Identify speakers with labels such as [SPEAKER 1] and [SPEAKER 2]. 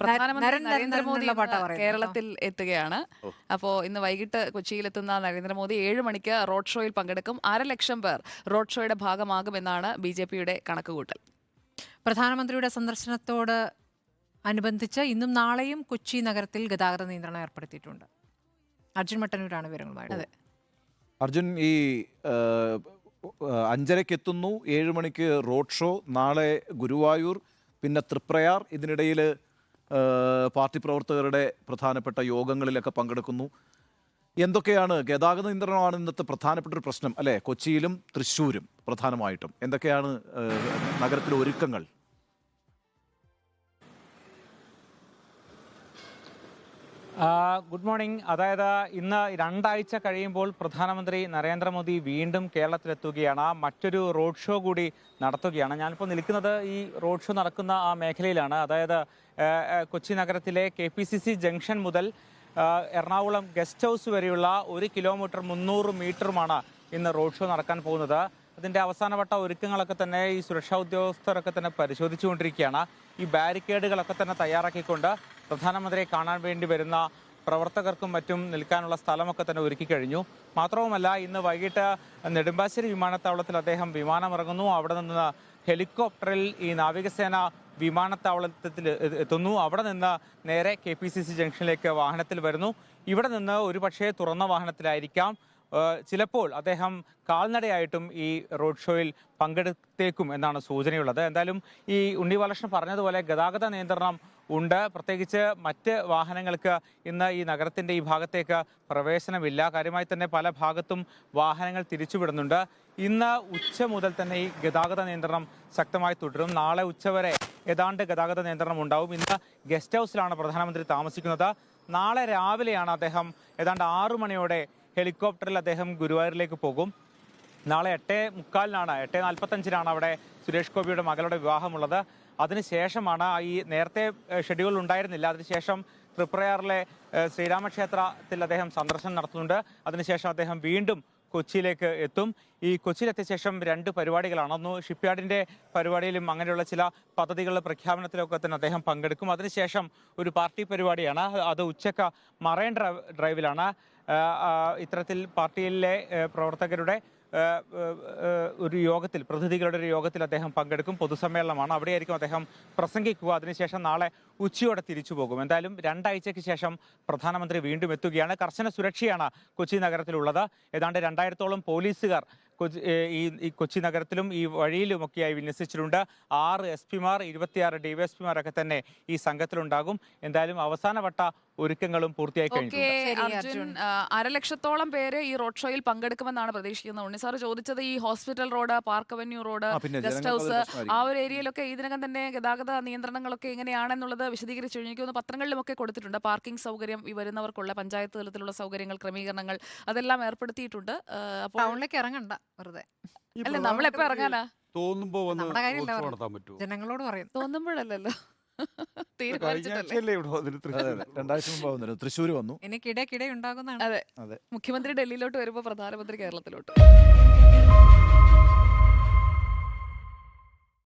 [SPEAKER 1] പ്രധാനമന്ത്രി നരേന്ദ്രമോദി കേരളത്തിൽ എത്തുകയാണ്.
[SPEAKER 2] അപ്പോ
[SPEAKER 1] അപ്പോൾ ഇന്ന് വൈകിട്ട് കൊച്ചിയിലെത്തുന്ന നരേന്ദ്രമോദി ഏഴ് മണിക്ക് റോഡ് ഷോയിൽ പങ്കെടുക്കും. അര ലക്ഷം പേർ റോഡ് ഷോയുടെ ഭാഗമാകുമെന്നാണ് ബി ജെ പിയുടെ കണക്കുകൂട്ടൽ.
[SPEAKER 3] പ്രധാനമന്ത്രിയുടെ സന്ദർശനത്തോട് അനുബന്ധിച്ച് ഇന്നും നാളെയും കൊച്ചി നഗരത്തിൽ ഗതാഗത നിയന്ത്രണം ഏർപ്പെടുത്തിയിട്ടുണ്ട്. അർജുൻ മട്ടന്നൂരാണ് വിവരങ്ങളുമായിട്ട്.
[SPEAKER 1] അതെ.
[SPEAKER 2] അർജുൻ ഈ അഞ്ചരയ്ക്ക് എത്തുന്നു ഏഴ് മണിക്ക് റോഡ് ഷോ നാളെ ഗുരുവായൂർ പിന്നെ തൃപ്രയാർ ഇതിനിടയിൽ പാർട്ടി പ്രവർത്തകരുടെ പ്രധാനപ്പെട്ട യോഗങ്ങളിലൊക്കെ പങ്കെടുക്കുന്നു. എന്തൊക്കെയാണ് ഗതാഗത നിയന്ത്രണമാണ് ഇന്നത്തെ പ്രധാനപ്പെട്ട ഒരു പ്രശ്നം അല്ലേ? കൊച്ചിയിലും തൃശ്ശൂരും പ്രധാനമായിട്ടും. എന്തൊക്കെയാണ് നഗരത്തിലെ ഒരുക്കങ്ങൾ?
[SPEAKER 4] Good morning. അതായത് ഇന്ന് രണ്ടാഴ്ച കഴിയുമ്പോൾ പ്രധാനമന്ത്രി നരേന്ദ്രമോദി വീണ്ടും കേരളത്തിലെത്തുകയാണ്. മറ്റൊരു റോഡ് ഷോ കൂടി നടത്തുകയാണ്. ഞാനിപ്പോൾ നിൽക്കുന്നത് ഈ റോഡ് ഷോ നടക്കുന്ന ആ മേഖലയിലാണ്. അതായത് കൊച്ചി നഗരത്തിലെ കെ ജംഗ്ഷൻ മുതൽ എറണാകുളം ഗസ്റ്റ് ഹൗസ് വരെയുള്ള ഒരു കിലോമീറ്റർ മുന്നൂറ് മീറ്ററുമാണ് ഇന്ന് റോഡ് ഷോ നടക്കാൻ പോകുന്നത്. അതിന്റെ അവസാനവട്ട ഒരുക്കങ്ങളൊക്കെ തന്നെ ഈ സുരക്ഷാ ഉദ്യോഗസ്ഥരൊക്കെ തന്നെ പരിശോധിച്ചുകൊണ്ടിരിക്കുകയാണ്. ഈ ബാരിക്കേഡുകളൊക്കെ തന്നെ തയ്യാറാക്കിക്കൊണ്ട് പ്രധാനമന്ത്രിയെ കാണാൻ വേണ്ടി വരുന്ന പ്രവർത്തകർക്കും മറ്റും നിൽക്കാനുള്ള സ്ഥലമൊക്കെ തന്നെ ഒരുക്കി കഴിഞ്ഞു. മാത്രവുമല്ല ഇന്ന് വൈകിട്ട് നെടുമ്പാശ്ശേരി വിമാനത്താവളത്തിൽ അദ്ദേഹം വിമാനമിറങ്ങുന്നു. അവിടെ നിന്ന് ഹെലികോപ്റ്ററിൽ ഈ നാവികസേന വിമാനത്താവളത്തിൽ എത്തുന്നു. അവിടെ നിന്ന് നേരെ കെ പി സി സി ജംഗ്ഷനിലേക്ക് വാഹനത്തിൽ വരുന്നു. ഇവിടെ നിന്ന് ഒരു പക്ഷേ തുറന്ന വാഹനത്തിലായിരിക്കാം. ചിലപ്പോൾ അദ്ദേഹം കാൽനടയായിട്ടും ഈ റോഡ് ഷോയിൽ പങ്കെടുത്തേക്കും എന്നാണ് സൂചനയുള്ളത്. എന്തായാലും ഈ ഉണ്ണി ബാലകൃഷ്ണൻ പറഞ്ഞതുപോലെ ഗതാഗത നിയന്ത്രണം ഉണ്ട്. പ്രത്യേകിച്ച് മറ്റ് വാഹനങ്ങൾക്ക് ഇന്ന് ഈ നഗരത്തിന്റെ ഈ ഭാഗത്തേക്ക് പ്രവേശനമില്ല. കാര്യമായി തന്നെ പല ഭാഗത്തും വാഹനങ്ങൾ തിരിച്ചുവിടുന്നുണ്ട്. ഇന്ന് ഉച്ച മുതൽ തന്നെ ഈ ഗതാഗത നിയന്ത്രണം ശക്തമായി തുടരും. നാളെ ഉച്ചവരെ ഏതാണ്ട് ഗതാഗത നിയന്ത്രണം ഉണ്ടാവും. ഇന്ന് ഗസ്റ്റ് ഹൗസിലാണ് പ്രധാനമന്ത്രി താമസിക്കുന്നത്. നാളെ രാവിലെയാണ് അദ്ദേഹം ഏതാണ്ട് ആറു മണിയോടെ ഹെലികോപ്റ്ററിൽ അദ്ദേഹം ഗുരുവായൂരിലേക്ക് പോകും. നാളെ എട്ട് മുക്കാലിനാണ് എട്ട് നാൽപ്പത്തഞ്ചിനാണ് അവിടെ സുരേഷ് ഗോപിയുടെ മകളുടെ വിവാഹമുള്ളത്. അതിനുശേഷമാണ് ഈ നേരത്തെ ഷെഡ്യൂൾ ഉണ്ടായിരുന്നില്ല. അതിനുശേഷം തൃപ്രയാറിലെ ശ്രീരാമക്ഷേത്രത്തിൽ അദ്ദേഹം സന്ദർശനം നടത്തുന്നുണ്ട്. അതിനുശേഷം അദ്ദേഹം വീണ്ടും കൊച്ചിയിലേക്ക് എത്തും. ഈ കൊച്ചിയിലെത്തിയ ശേഷം രണ്ട് പരിപാടികളാണ്. ഒന്ന് ഷിപ്പ്യാർഡിന്റെ പരിപാടിയിലും അങ്ങനെയുള്ള ചില പദ്ധതികളുടെ പ്രഖ്യാപനത്തിലൊക്കെ തന്നെ അദ്ദേഹം പങ്കെടുക്കും. അതിനുശേഷം ഒരു പാർട്ടി പരിപാടിയാണ്. അത് ഉച്ചക്ക മറൈൻ ഡ്രൈവ് ഡ്രൈവിലാണ്. ഇത്തരത്തിൽ പാർട്ടിയിലെ പ്രവർത്തകരുടെ ഒരു യോഗത്തിൽ പ്രതിനിധികളുടെ ഒരു യോഗത്തിൽ അദ്ദേഹം പങ്കെടുക്കും. പൊതുസമ്മേളനമാണ്. അവിടെയായിരിക്കും അദ്ദേഹം പ്രസംഗിക്കുക. അതിനുശേഷം നാളെ ഉച്ചയോടെ തിരിച്ചു പോകും. എന്തായാലും രണ്ടാഴ്ചയ്ക്ക് ശേഷം പ്രധാനമന്ത്രി വീണ്ടും എത്തുകയാണ്. കർശന സുരക്ഷയാണ് കൊച്ചി നഗരത്തിലുള്ളത്. ഏതാണ്ട് രണ്ടായിരത്തോളം പോലീസുകാർ ഈ ഈ കൊച്ചി നഗരത്തിലും ഈ വഴിയിലുമൊക്കെയായി വിന്യസിച്ചിട്ടുണ്ട്. ആറ് എസ് പിമാർ ഇരുപത്തിയാറ് ഡിവൈഎസ്പിമാരൊക്കെ തന്നെ ഈ സംഘത്തിലുണ്ടാകും. എന്തായാലും അവസാനവട്ട ഒരുക്കങ്ങളും പൂർത്തിയായി
[SPEAKER 1] കഴിഞ്ഞു അരലക്ഷത്തോളം പേര് ഈ റോഡ് ഷോയിൽ പങ്കെടുക്കുമെന്നാണ് പ്രതീക്ഷിക്കുന്നത്. ഉണ്ണി സാർ ചോദിച്ചത് ഈ hospital road park avenue road guest house ആ ഒരു ഏരിയയിലൊക്കെ ഇതിനകം തന്നെ ഗതാഗത നിയന്ത്രണങ്ങളൊക്കെ എങ്ങനെയാണെന്നുള്ളത് വിശദീകരിച്ചു കഴിഞ്ഞു. എനിക്ക് തോന്നുന്നു പത്രങ്ങളിലുമൊക്കെ കൊടുത്തിട്ടുണ്ട്. പാർക്കിംഗ് സൗകര്യം ഈ വരുന്നവർക്കുള്ള പഞ്ചായത്ത് തലത്തിലുള്ള സൗകര്യങ്ങൾ ക്രമീകരണങ്ങൾ അതെല്ലാം ഏർപ്പെടുത്തിയിട്ടുണ്ട്. അപ്പോൾ
[SPEAKER 3] ടൗണിലേക്ക് ഇറങ്ങണ്ട. വെറുതെ.
[SPEAKER 1] അല്ല നമ്മളെപ്പോ ഇറങ്ങാനാ?
[SPEAKER 5] തോന്നുമ്പോ വന്ന്
[SPEAKER 3] നമ്മുടെ കാര്യമല്ല
[SPEAKER 5] നടത്താൻ പറ്റുമോ
[SPEAKER 3] ജനങ്ങളോട് പറയും.
[SPEAKER 1] തോന്നുമ്പോഴല്ലല്ലോ.
[SPEAKER 5] കഴിഞ്ഞ
[SPEAKER 1] തീരുമാനിച്ചിട്ടല്ലേ?
[SPEAKER 5] ആഴ്ചയല്ലേ ഇവിടെ വന്നിട്ട്
[SPEAKER 2] അതെ
[SPEAKER 5] തൃശ്ശൂർ
[SPEAKER 2] രണ്ടാഴ്ച മുമ്പ് വന്നിരുന്നു തൃശ്ശൂർ വന്നു.
[SPEAKER 3] ഉണ്ടാകുന്നതാണ്.
[SPEAKER 1] അതെ.
[SPEAKER 2] അതെ.
[SPEAKER 1] മുഖ്യമന്ത്രി ഡൽഹിയിലോട്ട് വരുമ്പോ പ്രധാനമന്ത്രി കേരളത്തിലോട്ട്.